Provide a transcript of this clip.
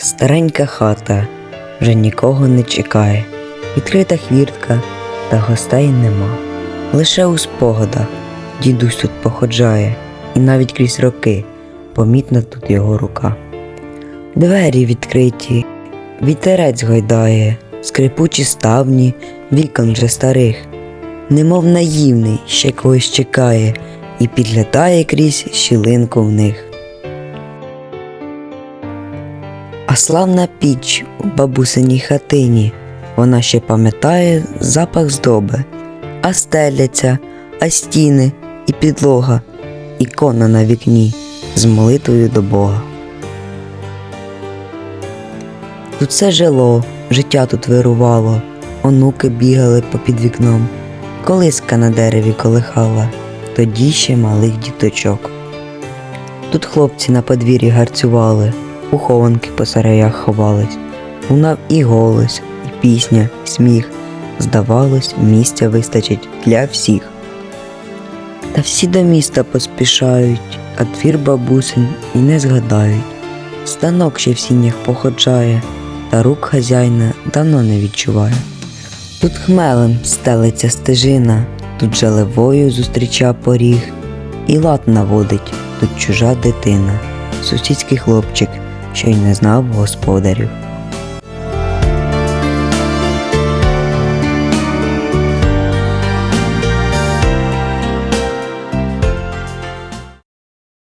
Старенька хата вже нікого не чекає, відкрита хвіртка, та гостей нема. Лише у спогадах дідусь тут походжає, і навіть крізь роки помітна тут його рука. Двері відкриті, вітерець гойдає, скрипучі ставні, вікон вже старих, немов наївний ще когось чекає і підлітає крізь щілинку в них. А славна піч у бабусиній хатині, вона ще пам'ятає запах здоби, а стеляться, а стіни і підлога, ікона на вікні з молитвою до Бога. Тут все жило, життя тут вирувало, онуки бігали попід вікном, колиска на дереві колихала, тоді ще малих діточок. Тут хлопці на подвір'ї гарцювали, у хованки по сараях ховались, лунав і голос, і пісня, і сміх. Здавалось, місця вистачить для всіх. Та всі до міста поспішають, а двір бабусин і не згадають. Станок ще в сінях походжає, та рук хазяїна давно не відчуває. Тут хмелем стелиться стежина, тут жалевою зустріча поріг, і лад наводить тут чужа дитина, сусідський хлопчик, що й не знав господарів.